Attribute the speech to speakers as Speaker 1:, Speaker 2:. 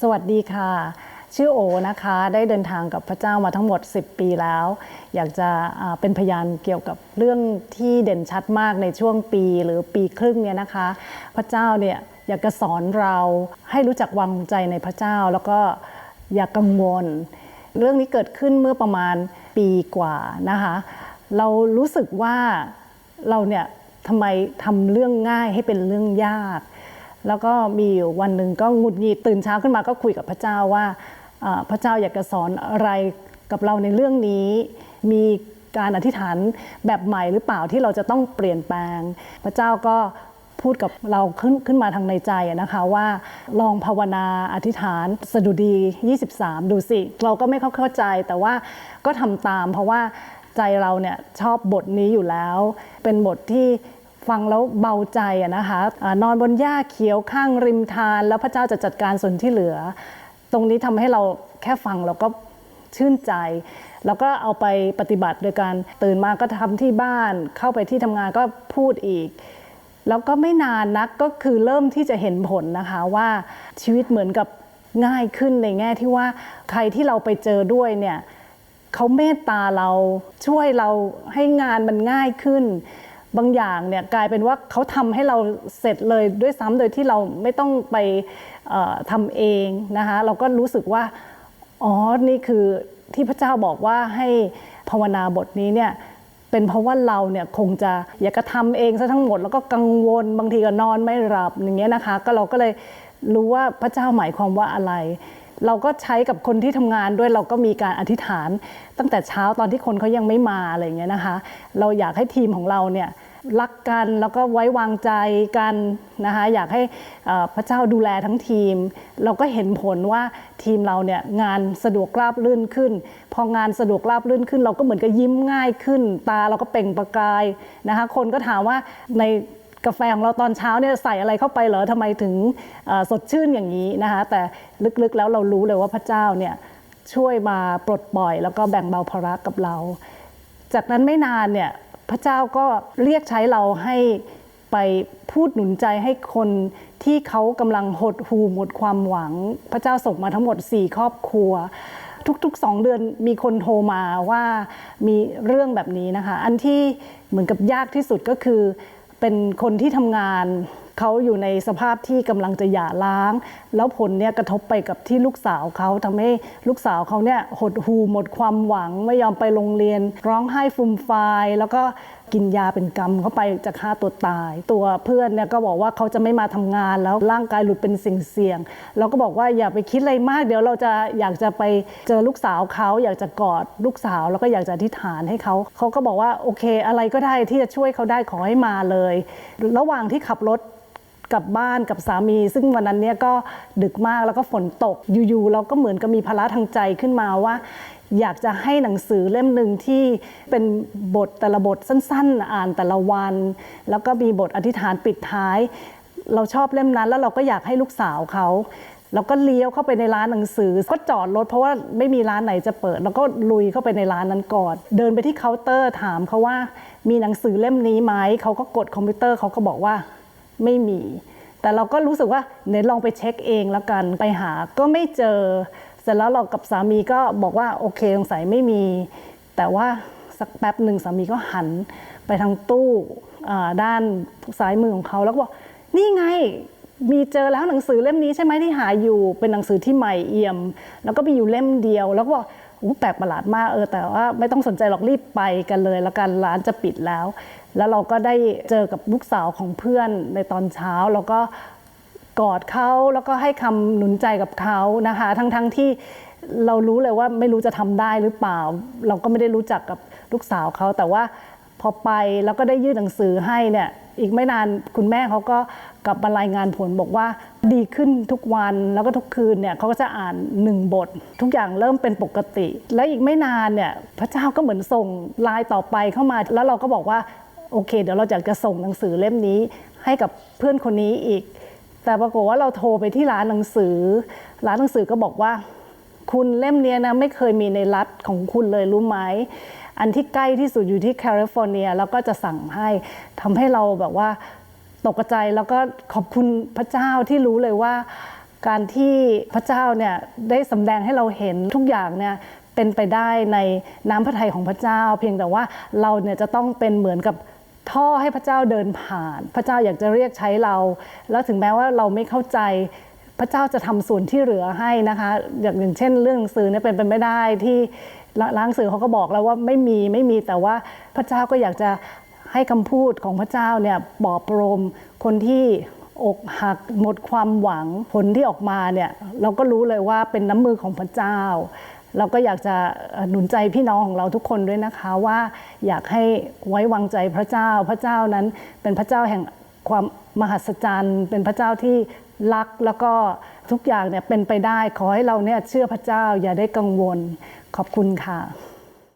Speaker 1: สวัสดีค่ะ ชื่อโอนะคะ ได้เดินทางกับพระเจ้ามาทั้งหมด 10 ปีแล้ว อยากจะเป็นพยานเกี่ยวกับเรื่องที่เด่นชัดมากในช่วงปีหรือปีครึ่งเนี่ยนะคะ พระเจ้าเนี่ยอยากจะสอนเราให้รู้จักวางใจในพระเจ้า แล้วก็อย่ากังวล เรื่องนี้เกิดขึ้นเมื่อประมาณปีกว่านะคะ เรารู้สึกว่าเราเนี่ยทำไมทำเรื่องง่ายให้เป็นเรื่องยาก แล้วก็มีอยู่วันหนึ่งก็หงุดหงิดตื่นเช้าขึ้นมาก็คุยกับพระเจ้าว่าพระเจ้าอยากจะสอนอะไรกับเราในเรื่องนี้ มีการอธิษฐานแบบใหม่หรือเปล่าที่เราจะต้องเปลี่ยนแปลง พระเจ้าก็พูดกับเราขึ้นขึ้นมาทางในใจนะคะว่าลองภาวนาอธิษฐานสดุดี 23 ดูสิ เราก็ไม่เข้าใจแต่ว่าก็ทำตามเพราะว่าใจเราเนี่ยชอบบทนี้อยู่แล้ว เป็นบทที่ ฟังแล้วเบาใจอะนะคะอานอนบนหญ้าเขียวข้างริมทาน แล้วพระเจ้าจะจัดการส่วนที่เหลือ ตรงนี้ทำให้เราแค่ฟังเราก็ชื่นใจ แล้วก็เอาไปปฏิบัติโดยการตื่นมาก็ทำที่บ้าน เข้าไปที่ทำงานก็พูดอีก แล้วก็ไม่นานนักก็คือเริ่มที่จะเห็นผลนะคะว่าชีวิตเหมือนกับง่ายขึ้นในแง่ที่ว่าใครที่เราไปเจอด้วยเนี่ยเขาเมตตาเราช่วยเราให้งานมันง่ายขึ้น บางอย่างเนี่ยกลายเป็นว่าเขาทำให้เราเสร็จเลยด้วยซ้ำโดยที่เราไม่ต้องไปเอ่อทำเองนะคะเราก็รู้สึกว่าอ๋อนี่คือที่พระเจ้าบอกว่าให้ภาวนาบทนี้เนี่ยเป็นเพราะว่าเราเนี่ยคงจะอยากจะทำเองซะทั้งหมดแล้วก็กังวลบางทีก็นอนไม่หลับอย่างเงี้ยนะคะ ก็เราก็เลยรู้ว่าพระเจ้าหมายความว่าอะไร เราก็ใช้กับคนที่ทำงานด้วยเราก็มีการอธิษฐาน ตั้งแต่เช้าตอนที่คนเขายังไม่มาอะไรอย่างเงี้ยนะคะ เราอยากให้ทีมของเราเนี่ยรักกันแล้วก็ไว้วางใจกันนะคะอยากให้พระเจ้าดูแลทั้งทีม เราก็เห็นผลว่าทีมเราเนี่ยงานสะดวกราบรื่นขึ้น พองานสะดวกราบรื่นขึ้น เราก็เหมือนกับยิ้มง่ายขึ้น ตาเราก็เปล่งประกายนะคะคนก็ถามว่าใน กาแฟของเราตอนเช้าเนี่ยใส่อะไรเข้าไปเหรอทำไมถึงสดชื่นอย่างนี้นะคะแต่ลึกๆแล้วเรารู้เลยว่าพระเจ้าเนี่ยช่วยมาปลดปล่อย แล้วก็แบ่งเบาภาระกับเรา จากนั้นไม่นานเนี่ยพระเจ้าก็เรียกใช้เราให้ไปพูดหนุนใจให้คนที่เขากำลังหดหูหมดความหวัง พระเจ้าส่งมาทั้งหมด 4 ครอบครัว ทุกๆ2เดือนมีคนโทรมาว่ามีเรื่องแบบนี้นะคะ อันที่เหมือนกับยากที่สุดก็คือ เป็นคนที่ทำงานเขาอยู่ในสภาพที่กำลังจะหย่าร้าง แล้วผลเนี่ยกระทบไปกับที่ลูกสาวเขาทำให้ลูกสาวเขาเนี่ยหดหูหมดความหวังไม่ยอมไปโรงเรียน ร้องไห้ฟูมฟายแล้วก็ กินยาเป็นกรรมเข้าไปจะฆ่าตัวตาย ตัวเพื่อนเนี่ยก็บอกว่าเขาจะไม่มาทำงานแล้วร่างกายหลุดเป็นสิ่งเสี่ยง เราก็บอกว่าอย่าไปคิดอะไรมาก เดี๋ยวเราจะอยากจะไปเจอลูกสาวเขาอยากจะกอดลูกสาว แล้วก็อยากจะอธิษฐานให้เขาเขาก็บอกว่าโอเค อะไรก็ได้ที่จะช่วยเขาได้ขอให้มาเลย ระหว่างที่ขับรถ กลับบ้านกับสามี ซึ่งวันนั้นเนี่ยก็ดึกมากแล้วก็ฝนตกอยู่ๆเราก็เหมือนกับมีภาระทางใจขึ้นมาว่า อยากจะให้หนังสือเล่มหนึ่งที่เป็นบทแต่ละบทสั้น ๆ อ่านแต่ละวัน แล้วก็มีบทอธิษฐานปิดท้าย เราชอบเล่มนั้น แล้วเราก็อยากให้ลูกสาวเขาเราก็เลี้ยวเข้าไปในร้านหนังสือ ก็จอดรถเพราะว่าไม่มีร้านไหนจะเปิด แล้วก็ลุยเข้าไปในร้านนั้นก่อน เดินไปที่เคาน์เตอร์ถามเขาว่ามีหนังสือเล่มนี้ไหมเขาก็กดคอมพิวเตอร์เขาก็บอกว่า ไม่มี แต่เราก็รู้สึกว่าเนลองไปเช็คเองแล้วกันไปหาก็ไม่เจอ เสร็จแล้วเรากับสามีก็บอกว่าโอเคสงสัยไม่มี แต่ว่าสักแป๊บหนึ่งสามีก็หันไปทางตู้ด้านซ้ายมือของเขาแล้วก็บอกนี่ไงมีเจอแล้วหนังสือเล่มนี้ใช่ไหมที่หาอยู่เป็นหนังสือที่ใหม่เอี่ยม แล้วก็มีอยู่เล่มเดียว แล้วก็บอกแปลกประหลาดมากเออแต่ว่าไม่ต้องสนใจหรอกรีบไปกันเลย แล้วกันร้านจะปิดแล้ว แล้วเราก็ได้เจอกับลูกสาวของเพื่อนในตอนเช้า แล้วก็กอดเขาแล้วก็ให้คำหนุนใจกับเขานะคะ ทั้งๆทที่เรารู้เลยว่าไม่รู้จะทำได้หรือเปล่า เราก็ไม่ได้รู้จักกับลูกสาวเขาแต่ว่าพอไปแล้วก็ได้ยื่นหนังสือให้เนี่ยอีกไม่นานคุณแม่เขาก็กลับมารายงานผลบอกว่าดีขึ้นทุกวันแล้วก็ทุกคืนเนี่ยเขาก็จะอ่านหนึ่งบท ทุกอย่างเริ่มเป็นปกติ และอีกไม่นานเนี่ยพระเจ้าก็เหมือนส่งไลน์ต่อไปเข้ามา แล้วเราก็บอกว่า โอเค เดี๋ยวเราอยากจะส่งหนังสือเล่มนี้ให้กับเพื่อนคนนี้อีก แต่ปรากฏว่าเราโทรไปที่ร้านหนังสือ ร้านหนังสือก็บอกว่า คุณเล่มนี้นะไม่เคยมีในรัฐของคุณเลยรู้ไหมอันที่ใกล้ที่สุดอยู่ที่แคลิฟอร์เนียแล้วก็จะสั่งให้ทำให้เราแบบว่าตกใจแล้วก็ขอบคุณพระเจ้าที่รู้เลยว่า การที่พระเจ้าเนี่ยได้สำแดงให้เราเห็นทุกอย่างเนี่ยเป็นไปได้ในน้ำพระทัยของพระเจ้า เพียงแต่ว่าเราเนี่ยจะต้องเป็นเหมือนกับ ท่อให้พระเจ้าเดินผ่าน พระเจ้าอยากจะเรียกใช้เรา แล้วถึงแม้ว่าเราไม่เข้าใจพระเจ้าจะทำส่วนที่เหลือให้นะคะอย่างอย่างเช่น เรื่องสื่อเนี่ยเป็นไปไม่ได้ที่ร้างสื่อเขาก็บอกแล้วว่าไม่มีไม่มีแต่ว่าพระเจ้าก็อยากจะให้คำพูดของพระเจ้าเนี่ยปลอบประโลมคนที่อกหักหมดความหวังผลที่ออกมาเนี่ยเราก็รู้เลยว่าเป็นน้ำมือของพระเจ้า เราก็อยากจะหนุนใจพี่น้องของเราทุกคนด้วยนะคะว่าอยากให้ไว้วางใจพระเจ้า พระเจ้านั้นเป็นพระเจ้าแห่งความมหัศจรรย์ เป็นพระเจ้าที่รักแล้วก็ทุกอย่างเนี่ยเป็นไปได้ขอให้เราเนี่ยเชื่อพระเจ้าอย่าได้กังวลขอบคุณค่ะ